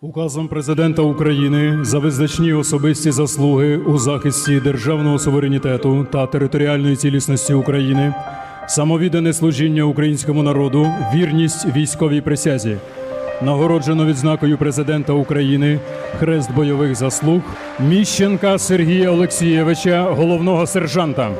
Указом президента України за визначні особисті заслуги у захисті державного суверенітету та територіальної цілісності України, самовіддане служіння українському народу, вірність військовій присязі. Нагороджено відзнакою президента України Хрест бойових заслуг Міщенка Сергія Олексійовича, головного сержанта.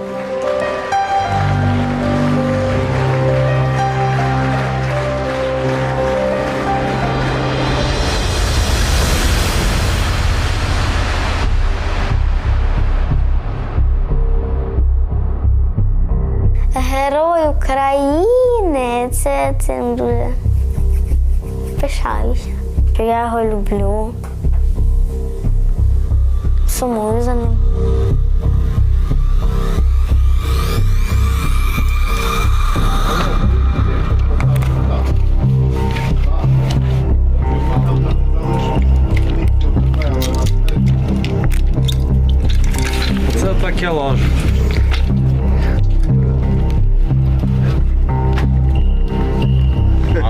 Герой України. Це цим дуже пишаюся. Я його люблю. Сумую за ним. Це таке лаж.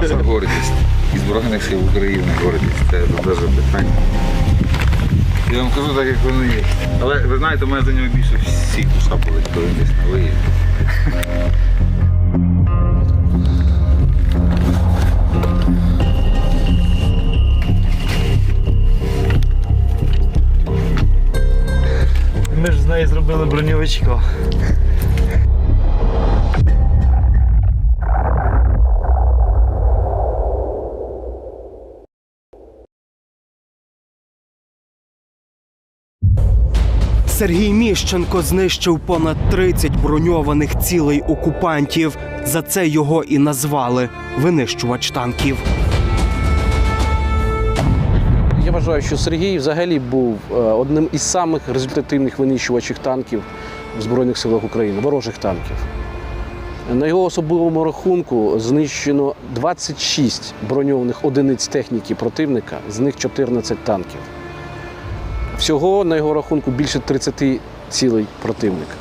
Наша гордість і Збройних сил України гордість. Це дуже питання. Я вам кажу так, як воно є. Але ви знаєте, у мене за нього більше всіх душа болить, коли він десь на виїзді. Ми ж з неї зробили броньовичка. Сергій Міщенко знищив понад 30 броньованих цілей окупантів. За це його і назвали винищувач танків. Я вважаю, що Сергій взагалі був е, одним із самих результативних винищувачів танків в Збройних силах України, ворожих танків. На його особливому рахунку знищено 26 броньованих одиниць техніки противника, з них 14 танків. Всього на його рахунку більше 30 цілей противника.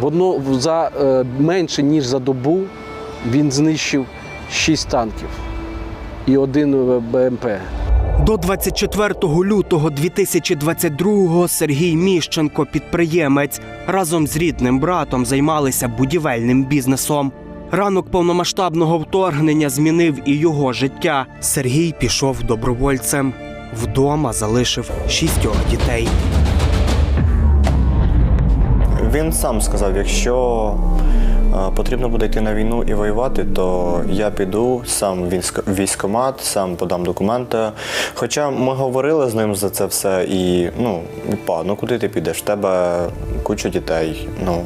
В одно, за е, менше ніж за добу він знищив 6 танків і один е, БМП. До 24 лютого 2022-го Сергій Міщенко, підприємець, разом з рідним братом займалися будівельним бізнесом. Ранок повномасштабного вторгнення змінив і його життя. Сергій пішов добровольцем. Вдома залишив шістьох дітей. Він сам сказав, якщо е, потрібно буде йти на війну і воювати, то я піду сам в військкомат, сам подам документи. Хоча ми говорили з ним за це все, і ну, па, ну куди ти підеш? В тебе куча дітей. Ну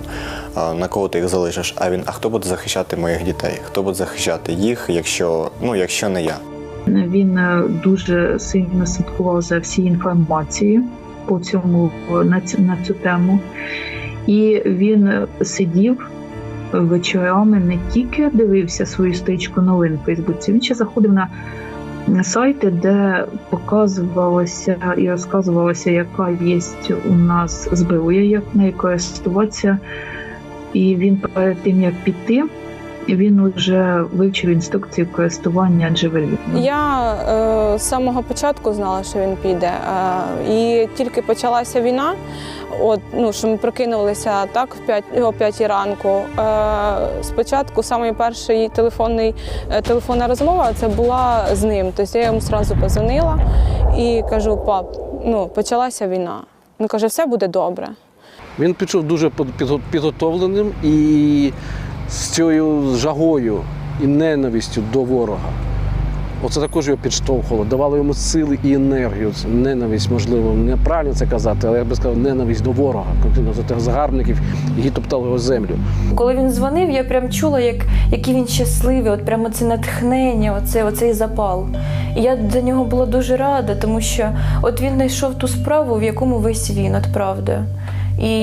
на кого ти їх залишиш? А він, а хто буде захищати моїх дітей? Хто буде захищати їх, якщо ну, якщо не я? Він е, дуже сильно слідкував за всією інформацією по цьому на цю, на цю тему. І він сидів вечорами, не тільки дивився свою стрічку новин в Фейсбуці, він ще заходив на сайти, де показувалося і розказувалося, яка є у нас зброя, як нею користуватися. І він перед тим як піти, він вже вивчив інструкцію користування джевеліном. Я е, з самого початку знала, що він піде. Е, і тільки почалася війна, от, ну, що ми прокинулися так в 5, о 5 ранку. Е, спочатку самий перший телефонний, е, телефонна розмова це була з ним. Тобто я йому одразу позвонила і кажу: пап, ну, почалася війна. Він каже, все буде добре. Він пішов дуже підготовленим і з цією жагою і ненавистю до ворога. Оце також його підштовхувало, давало йому сили і енергію. Це ненависть, можливо, неправильно це казати, але я би сказав, ненависть до ворога, конкретно до тих загарбників, які топтали його землю. Коли він дзвонив, я прям чула, як, який він щасливий, от прямо це натхнення, оце, оцей запал. І я за нього була дуже рада, тому що от він знайшов ту справу, в якому весь він, от правда. І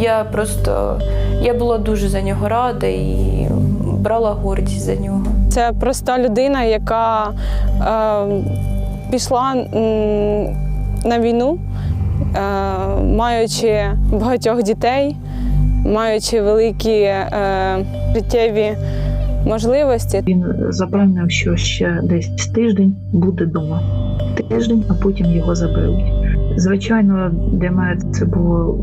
я просто я була дуже за нього рада і брала гордість за нього. Це проста людина, яка е, пішла на війну, е, маючи багатьох дітей, маючи великі е, життєві можливості. Він запевнив, що ще десь тиждень буде вдома. Тиждень, а потім його заберуть. Звичайно, для мене це було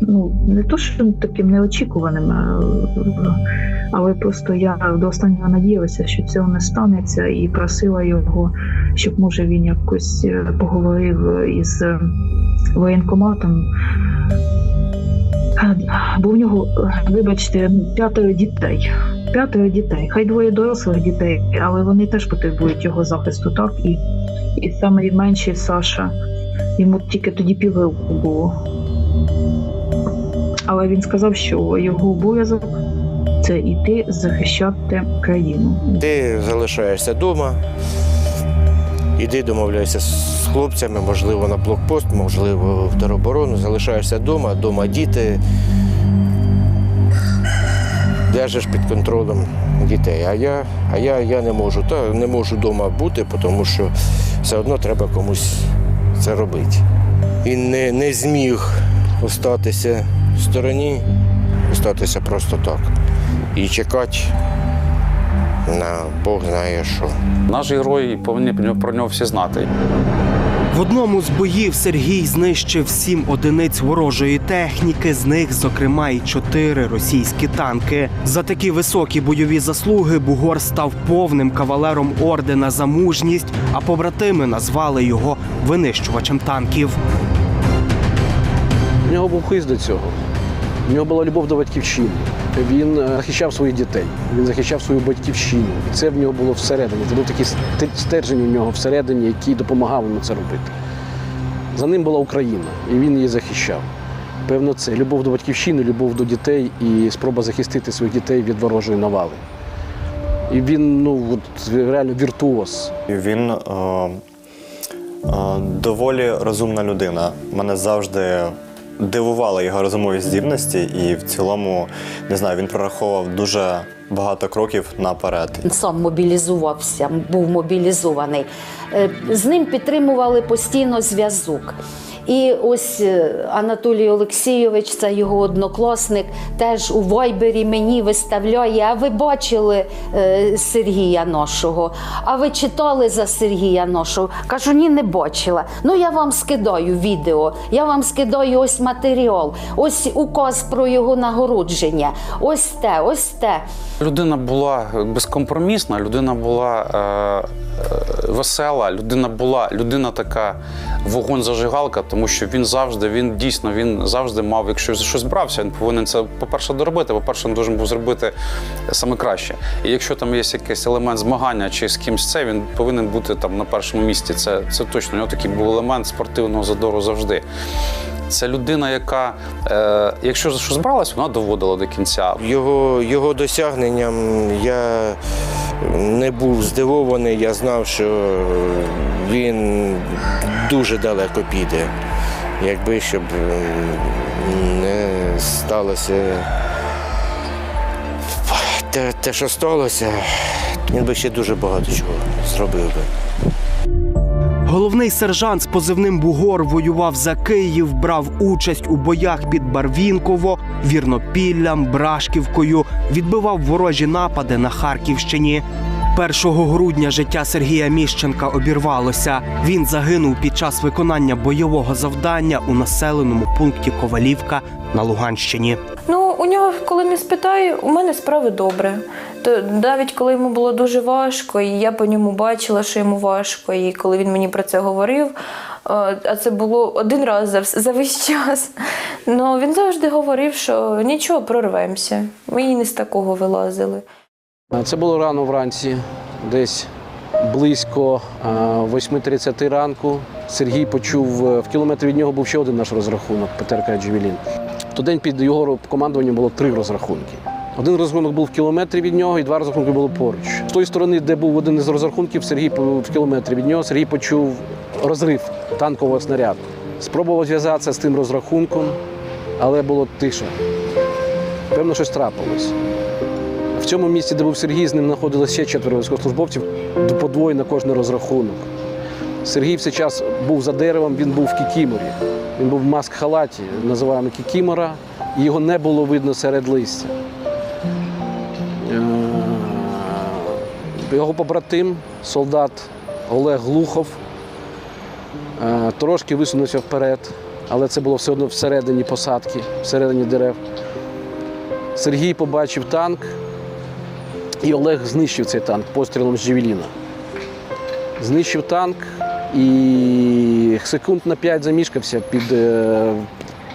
ну не то, що таким неочікуваним, але просто я до останнього надіялася, що цього не станеться, і просила його, щоб може він якось е, поговорив із е, воєнкоматом. Е, Бо в нього, е, вибачте, п'ятеро дітей. П'ятеро дітей, хай двоє дорослих дітей, але вони теж потребують його захисту, так? І, і саме менший Саша, йому тільки тоді півроку було. Але він сказав, що його обов'язок це йти захищати країну. Ти залишаєшся вдома, іди домовляйся з хлопцями, можливо, на блокпост, можливо, в тероборону, залишаєшся вдома, вдома діти. Держиш під контролем дітей. А я, а я, я не можу. Та не можу вдома бути, тому що все одно треба комусь це робити. Він не, не зміг остатися в стороні, остатися просто так. І чекати на Бог знає що. Наш герой повинні про нього всі знати. В одному з боїв Сергій знищив сім одиниць ворожої техніки, з них, зокрема, і чотири російські танки. За такі високі бойові заслуги Бугор став повним кавалером ордена за мужність, а побратими назвали його винищувачем танків. У нього був хист до цього. У нього була любов до батьківщини. Він е, захищав своїх дітей, він захищав свою батьківщину. Це в нього було всередині. Це був такий сте- стержень у нього всередині, який допомагав йому це робити. За ним була Україна, і він її захищав. Певно, це любов до батьківщини, любов до дітей і спроба захистити своїх дітей від ворожої навали. І він ну, от, реально віртуоз. Він е, доволі розумна людина. Мене завжди дивували його розумові здібності, і в цілому, не знаю, він прораховував дуже багато кроків наперед. сам мобілізувався, був мобілізований. Е, З ним підтримували постійно зв'язок. І ось е, Анатолій Олексійович, це його однокласник, теж у Вайбері мені виставляє. А ви бачили е, Сергія нашого? А ви читали за Сергія нашого? Кажу, ні, не бачила. Ну я вам скидаю відео, я вам скидаю ось матеріал, ось указ про його нагородження. Ось те, ось те. Людина була безкомпромісна, людина була е, е, весела, людина була людина така вогонь-зажигалка, тому що він завжди, він дійсно він завжди мав, якщо за щось брався, він повинен це, по-перше, доробити. По-перше, він должен був зробити саме краще. І якщо там є якийсь елемент змагання чи з кимсь це, він повинен бути там на першому місці. Це, це точно. У нього такий був елемент спортивного задору завжди. Це людина, яка, е, якщо за щось бралась, вона доводила до кінця. Його, його досягненням я не був здивований. Я знав, що він дуже далеко піде. Якби щоб не сталося те, те, що сталося, він би ще дуже багато чого зробив би. Головний сержант з позивним Бугор воював за Київ, брав участь у боях під Барвінково, Вірнопіллям, Брашківкою, відбивав ворожі напади на Харківщині. 1 грудня життя Сергія Міщенка обірвалося. Він загинув під час виконання бойового завдання у населеному пункті Ковалівка на Луганщині. Ну, у нього, коли не спитаю, у мене справи добре. То навіть коли йому було дуже важко, і я по ньому бачила, що йому важко, і коли він мені про це говорив, е, а це було один раз за, за весь час. Ну він завжди говорив, що нічого, прорвемося. Ми і не з такого вилазили. Це було рано вранці, десь близько а, 8.30 ранку. Сергій почув, е, в кілометрі від нього був ще один наш розрахунок ПТРК Джевелін. В день під його командуванням було три розрахунки. Один розрахунок був в кілометрі від нього, і два розрахунки були поруч. З тої сторони, де був один із розрахунків, Сергій в кілометрі від нього, Сергій почув розрив танкового снаряду. Спробував зв'язатися з тим розрахунком, але було тише. Певно, щось трапилось. В цьому місці, де був Сергій, з ним знаходилося ще четверо військовослужбовців, подвоє на кожний розрахунок. Сергій все час був за деревом, він був в кікіморі. Він був в маск-халаті, називаємо кікімора, і його не було видно серед листя. Його побратим, солдат Олег Глухов, е, трошки висунувся вперед, але це було все одно всередині посадки, всередині дерев. Сергій побачив танк, і Олег знищив цей танк пострілом з Джевеліна. Знищив танк і секунд на 5 замішкався, під, е,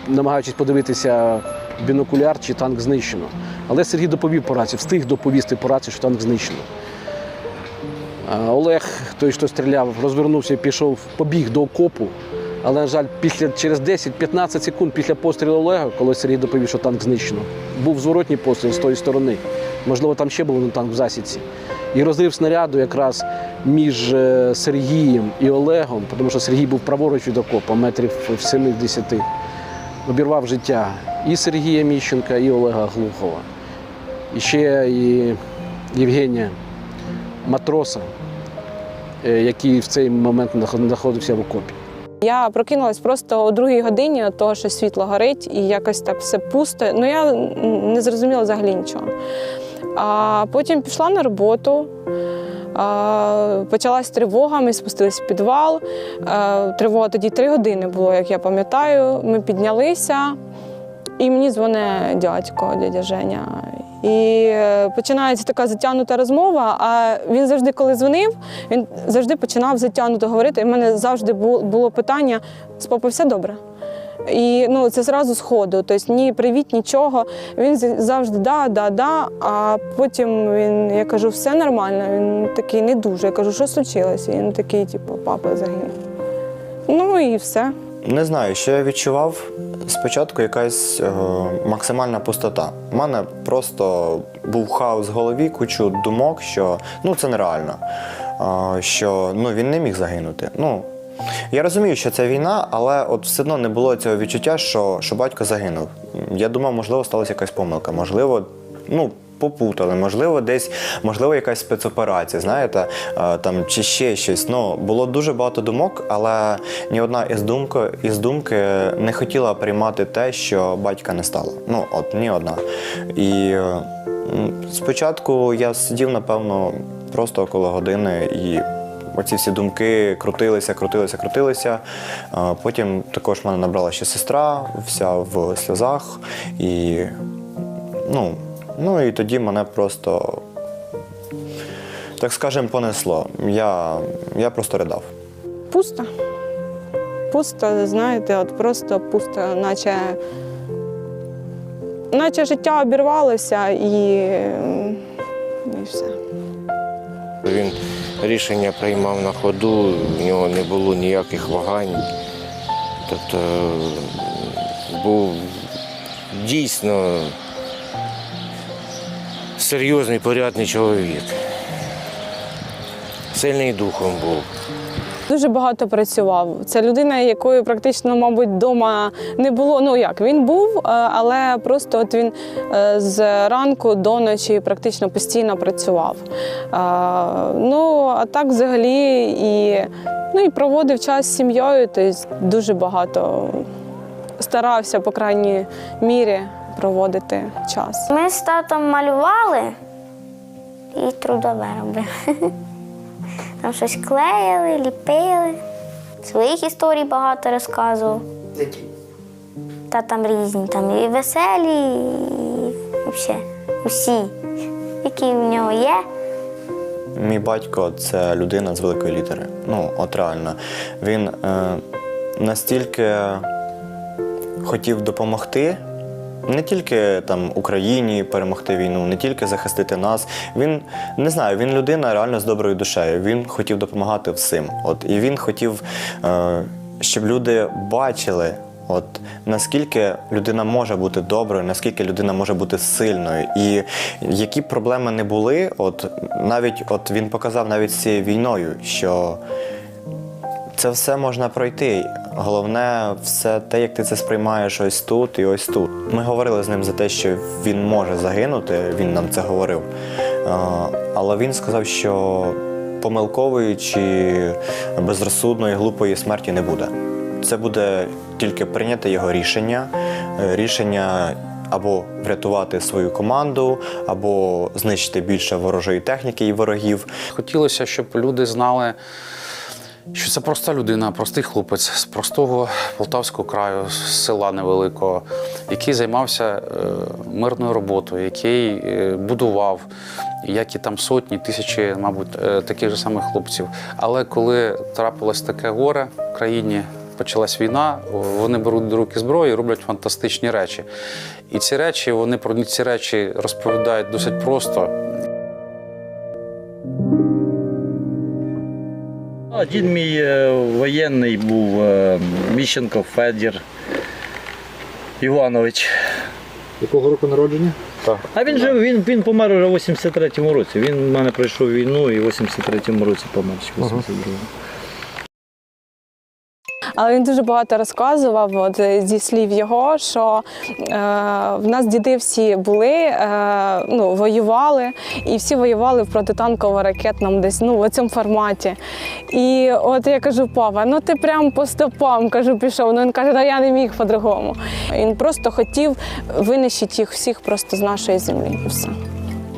намагаючись подивитися бінокуляр, чи танк знищено. Але Сергій доповів по рації, встиг доповісти по рації, що танк знищено. Олег, той, що стріляв, розвернувся і пішов, побіг до окопу. Але, на жаль, після, через 10-15 секунд після пострілу Олега, коли Сергій доповів, що танк знищено, був зворотній постріл з тої сторони. Можливо, там ще був танк в засідці. І розрив снаряду якраз між е, Сергієм і Олегом, тому що Сергій був праворуч від окопа, метрів в 70, обірвав життя і Сергія Міщенка, і Олега Глухова. І ще і Євгенія Матроса, е, який в цей момент знаход- знаходився в окопі. Я прокинулась просто о другій годині від того, що світло горить, і якось так все пусто. Ну я не зрозуміла взагалі нічого. А потім пішла на роботу. Почалась тривога, ми спустились в підвал. А, Тривога тоді три години було, як я пам'ятаю. Ми піднялися, і мені дзвонить дядько, дядя Женя. І е, починається така затягнута розмова. А він завжди, коли дзвонив, він завжди починав затягнуто говорити. І в мене завжди бу- було питання: з папою все добре? І ну, це зразу з ходу. Тобто ні привіт, нічого. Він завжди да, да, да. А потім він, я кажу, все нормально. Він такий не дуже. Я кажу, що случилось? І Він такий, типу, папа загинув. Ну і все. Не знаю, що я відчував. Спочатку якась е, максимальна пустота. У мене просто був хаос в голові, кучу думок, що ну це нереально. Е, що ну, він не міг загинути. Ну, я розумію, що це війна, але от все одно не було цього відчуття, що, що батько загинув. Я думав, можливо, сталася якась помилка. Можливо, ну. Попутали, можливо, десь, можливо, якась спецоперація, знаєте, там чи ще щось. Ну було дуже багато думок, але ні одна із думки, із думки не хотіла приймати те, що батька не стало. Ну, от ні одна. І спочатку я сидів, напевно, просто около години і. Оці всі думки крутилися, крутилися, крутилися. Потім також мене набрала ще сестра, вся в сльозах. І ну, ну і тоді мене просто, так скажемо, понесло. Я, я просто ридав. Пусто. Пусто, знаєте, от просто пусто, наче, наче життя обірвалося і, і все. Він рішення приймав на ходу, в нього не було ніяких вагань. Тобто був дійсно серйозний, порядний чоловік. Сильний духом був. Дуже багато працював. Це людина, якої практично, мабуть, вдома не було. Ну як він був, е, але просто от він е, з ранку до ночі практично постійно працював. Е, Ну а так взагалі і, ну, і проводив час з сім'єю, тобто дуже багато старався, по крайній мірі, проводити час. Ми з татом малювали і трудове робили. Там щось клеїли, ліпили. Своїх історій багато розказував. Та там різні, там і веселі, і взагалі усі, які в нього є. Мій батько це людина з великої літери. Ну, от реально. Він е, настільки хотів допомогти. Не тільки там Україні перемогти війну, не тільки захистити нас. Він не знаю, він людина реально з доброю душею. Він хотів допомагати всім. От і він хотів, е, щоб люди бачили, от наскільки людина може бути доброю, наскільки людина може бути сильною. І які проблеми не були, от навіть от він показав навіть з цією війною, що це все можна пройти. Головне, все те, як ти це сприймаєш ось тут і ось тут. Ми говорили з ним за те, що він може загинути, він нам це говорив. Але він сказав, що помилкової чи безрозсудної, глупої смерті не буде. Це буде тільки прийняти його рішення, е, рішення або врятувати свою команду, або знищити більше ворожої техніки і ворогів. Хотілося, щоб люди знали, що це проста людина, простий хлопець з простого Полтавського краю, з села невеликого, який займався е, мирною роботою, який е, будував, як і там сотні, тисячі, мабуть, е, таких же самих хлопців. Але коли трапилось таке горе в країні, почалась війна, вони беруть до руки зброю і роблять фантастичні речі. І ці речі, вони про ці речі розповідають досить просто. Дід мій е, воєнний був е, Міщенко Федір Іванович. Якого року народження? А він жив, він, він помер уже в 83-му році. Він в мене пройшов війну і в 83-му році помер. чи 82-му. Але він дуже багато розказував от, е, зі слів його, що е, в нас діди всі були, е, ну, воювали, і всі воювали в протитанково-ракетному десь ну, в цьому форматі. І от я кажу, папа, ну ти прям по стопам кажу, пішов. Ну він каже, да я не міг по-другому. Він просто хотів винищити їх всіх просто з нашої землі. Все.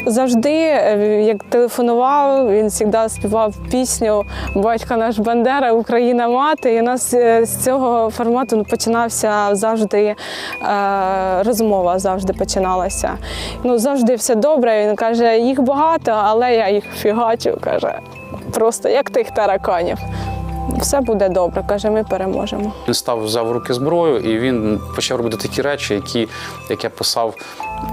Завжди, е, як телефонував, він завжди співав пісню Батько наш Бандера, Україна мати. І у нас е, з цього формату починався завжди е, розмова, завжди починалася. Ну, завжди все добре. Він каже, їх багато, але я їх фігачу, каже, просто як тих тараканів. Все буде добре, каже, ми переможемо. Він став взяв руки зброю, і він почав робити такі речі, які, як я писав.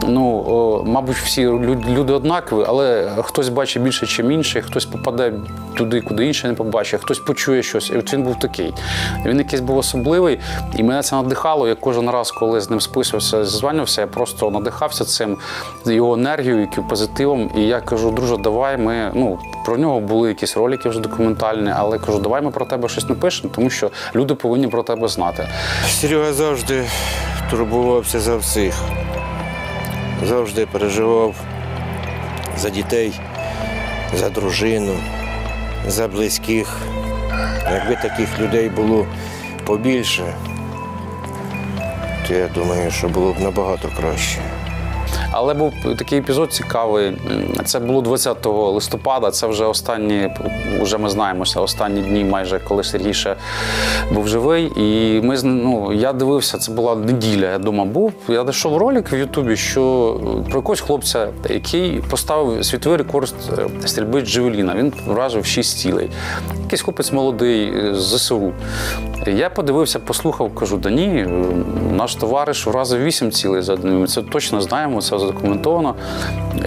Ну, мабуть, всі люди однакові, але хтось бачить більше, ніж інший, хтось попаде туди, куди інший не побачить, хтось почує щось. І от він був такий. Він якийсь був особливий, і мене це надихало. Я кожен раз, коли з ним списувався, ззванювався, я просто надихався цим його енергією, яким позитивом. І я кажу, друже, давай ми. Ну, про нього були якісь ролики вже документальні, але кажу, давай ми про тебе щось напишемо, тому що люди повинні про тебе знати. Серега завжди турбувався за всіх. Завжди переживав за дітей, за дружину, за близьких. Якби таких людей було побільше, то я думаю, що було б набагато краще. Але був такий епізод цікавий. Це було 20 листопада. Це вже останні, вже ми знаємося, останні дні, майже коли Сергій ще був живий. І ми ну, я дивився, це була неділя. Я дома був. Я знайшов ролик в Ютубі, що про якогось хлопця, який поставив світовий рекорд е, стрільби Джевеліна. Він вражив 6 цілей. Якийсь хлопець молодий е, з ЗСУ. Я подивився, послухав, кажу, да ні, е, наш товариш вразив вісім цілей за одним. Це точно знаємо, це задокументовано.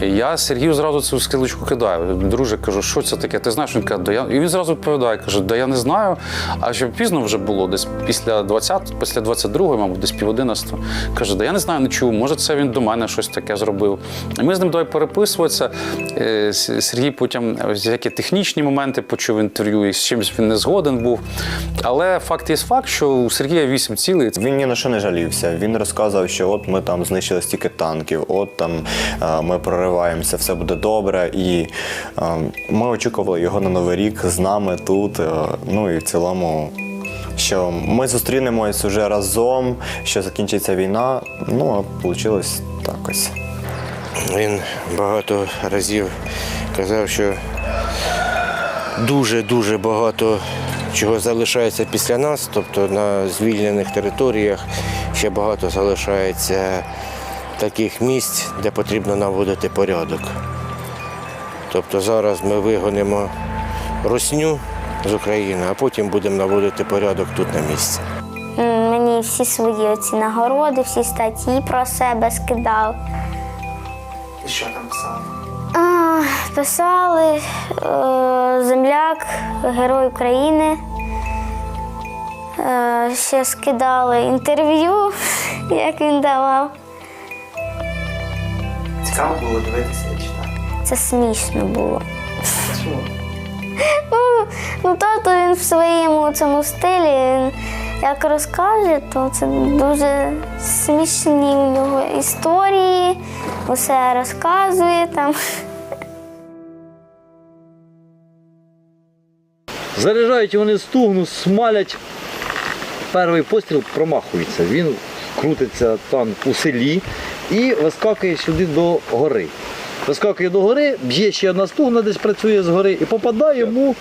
Я Сергію зразу цю скилочку кидаю. Друже, кажу, що це таке? Ти знаєш? Він каже, да я... І він зразу відповідає, каже, да я не знаю. А що пізно вже було, десь після 20, після 22, мабуть, десь пів 11. Каже, да я не знаю, не чув. Може, це він до мене щось таке зробив. І ми з ним давай переписуватися. Е, Сергій потім всякі технічні моменти почув інтерв'ю, і з чимось він не згоден був. Але факт є факт, що у Сергія 8 цілей. Він ні на що не жалівся. Він розказував, що от ми там знищили стільки танків, от там е, ми прориваємося, все буде добре. І е, ми очікували його на Новий рік з нами тут. е, Ну і в цілому. Що ми зустрінемось уже разом, що закінчиться війна. Ну а вийшло так ось. Він багато разів казав, що дуже-дуже багато чого залишається після нас, тобто на звільнених територіях ще багато залишається таких місць, де потрібно наводити порядок. Тобто зараз ми вигонимо русню з України, а потім будемо наводити порядок тут на місці. Мені всі свої оці нагороди, всі статті про себе скидав. І що там писали? А, писали е, земляк, герой України. Е, ще скидали інтерв'ю, як він давав. Цікаво було дивитися і читати. Це смішно було. Чому? Ну, ну тато він в своєму цьому стилі. Він як розкаже, то це дуже смішні у нього історії, усе розказує там. Заряджають вони стугну, смалять. Перший постріл промахується. Він крутиться там у селі і вискакує сюди до гори. Вискакує до гори, б'є ще одна стугна, десь працює з гори, і попадає йому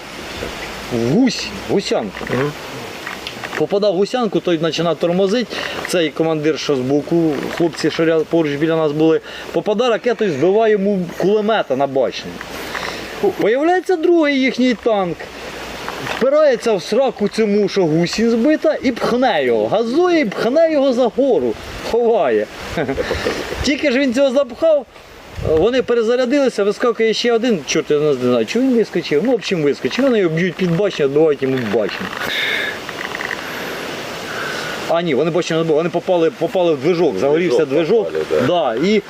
в гусь, гусянку. Попадав в гусянку, той починав тормозити. Цей командир, що збоку, хлопці, що поруч біля нас були, попадає ракетою, збиває йому кулемета на башні. Появляється другий їхній танк. Впирається в сраку цьому, що гусінь збита, і пхне його. Газує і пхне його за гору. Ховає. Тільки ж він цього запхав, вони перезарядилися, вискакує ще один, чорт я не знаю, чи він вискочив, ну, в общем, вискочив. Вони його б'ють під башню, відбивають йому башню. А ні, вони бачили, не було, вони попали, попали в движок, загорівся движок. да, і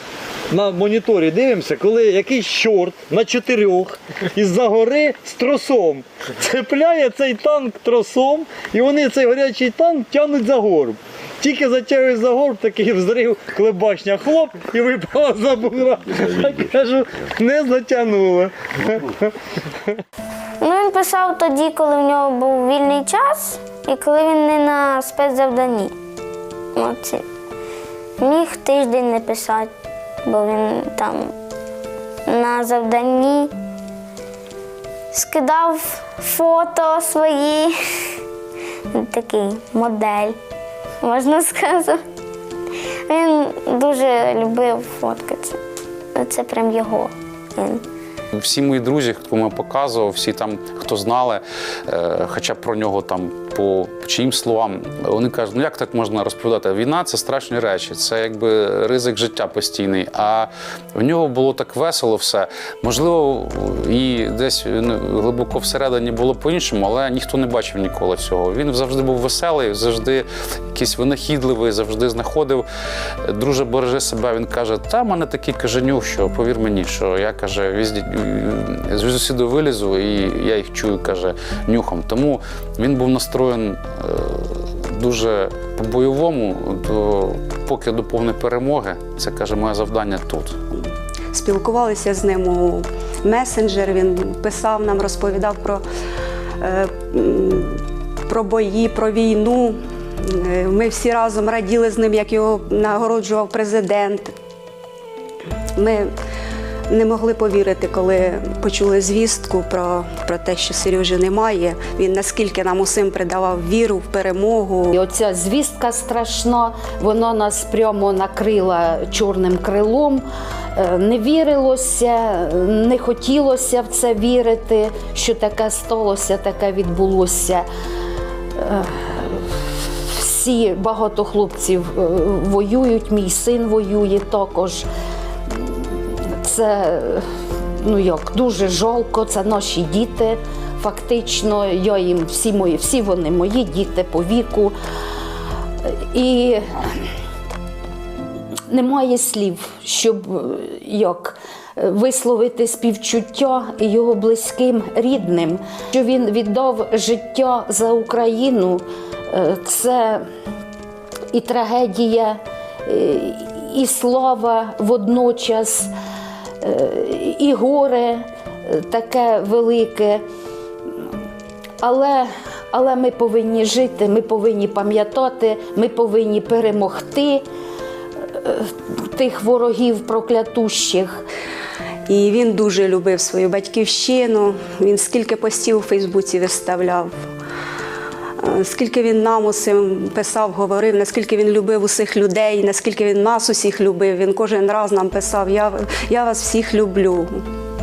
на моніторі дивимося, коли якийсь чорт на чотирьох із-за гори з тросом цепляє цей танк тросом, і вони цей гарячий танк тягнуть за горб. Тільки затягують за горб, такий взрив, коли башня хлоп і випала за бугра. Я кажу, не затягнуло. Ну, він писав тоді, коли в нього був вільний час і коли він не на спецзавданні. Оце. Міг тиждень не писати, бо він там на завданні скидав фото свої. Такий модель, можна сказати. Він дуже любив фоткатися. Це прям його. Він Всі мої друзі, кому я показував, всі там, хто знали, е, хоча про нього там по чиїм словам, вони кажуть, ну як так можна розповідати? Війна це страшні речі, це якби ризик життя постійний. А в нього було так весело все. Можливо, і десь ну, глибоко всередині було по-іншому, але ніхто не бачив ніколи цього. Він завжди був веселий, завжди якийсь винахідливий, завжди знаходив. Друже, бережи себе. Він каже: та в мене такий каже нюх, що повір мені, що я каже, візді з сюди вилізу, і я їх чую, каже, нюхом. Тому він був настроєн е, дуже по-бойовому, поки до повної перемоги. Це каже моє завдання тут. спілкувалися з ним у месенджер. Він писав нам, розповідав про, е, про бої, про війну. Е, Ми всі разом раділи з ним, як його нагороджував президент. Ми не могли повірити, коли почули звістку про, про те, що Сережі немає. Він наскільки нам усім придавав віру в перемогу. І оця звістка страшна, вона нас прямо накрила чорним крилом. Е, Не вірилося, не хотілося в це вірити, що таке сталося, таке відбулося. Е, Всі багато хлопців е, воюють, мій син воює також. Це ну як дуже жалко, це наші діти. Фактично, я їм всі мої, всі вони мої діти по віку. І немає слів, щоб як висловити співчуття його близьким рідним. Що він віддав життя за Україну, е, це і трагедія, е, і слава водночас, і горе е, таке велике. Але, але ми повинні жити, ми повинні пам'ятати, ми повинні перемогти е, тих ворогів проклятущих. І він дуже любив свою батьківщину. Він скільки постів у Фейсбуці виставляв, скільки він нам усім писав, говорив, наскільки він любив усіх людей, наскільки він нас усіх любив. Він кожен раз нам писав: Я, я вас всіх люблю.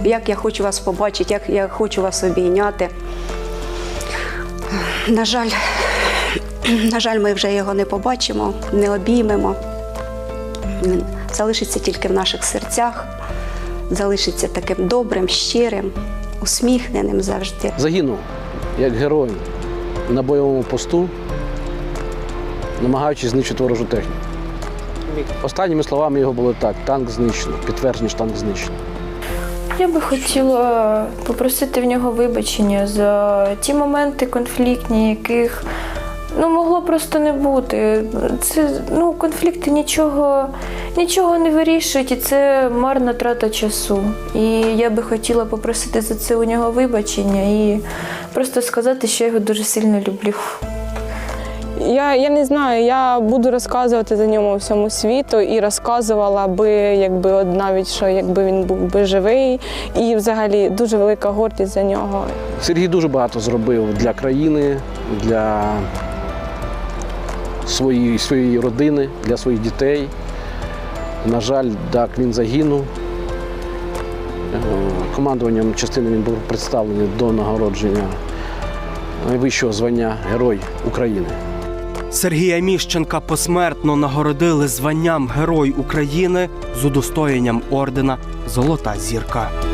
Як я хочу вас побачити, як я хочу вас обійняти. На жаль, на жаль, ми вже його не побачимо, не обіймемо. Він залишиться тільки в наших серцях, залишиться таким добрим, щирим, усміхненим завжди. Загинув як герой на бойовому посту, намагаючись знищити ворожу техніку. Останніми словами його було так: танк знищено, підтвердження, що танк знищено. Я би хотіла попросити в нього вибачення за ті моменти конфліктні, яких ну, могло просто не бути. Це ну, конфлікти нічого, нічого не вирішують, і це марна трата часу. І я би хотіла попросити за це у нього вибачення і просто сказати, що я його дуже сильно люблю. Я, я не знаю, я буду розказувати за ньому всьому світу і розказувала би, якби от навіть що якби він був би живий, і взагалі дуже велика гордість за нього. Сергій дуже багато зробив для країни, для своєї, своєї родини, для своїх дітей. На жаль, так, він загинув. Е, Командуванням частини він був представлений до нагородження найвищого звання Герой України. Сергія Міщенка посмертно нагородили званням Герой України з удостоєнням ордена Золота зірка.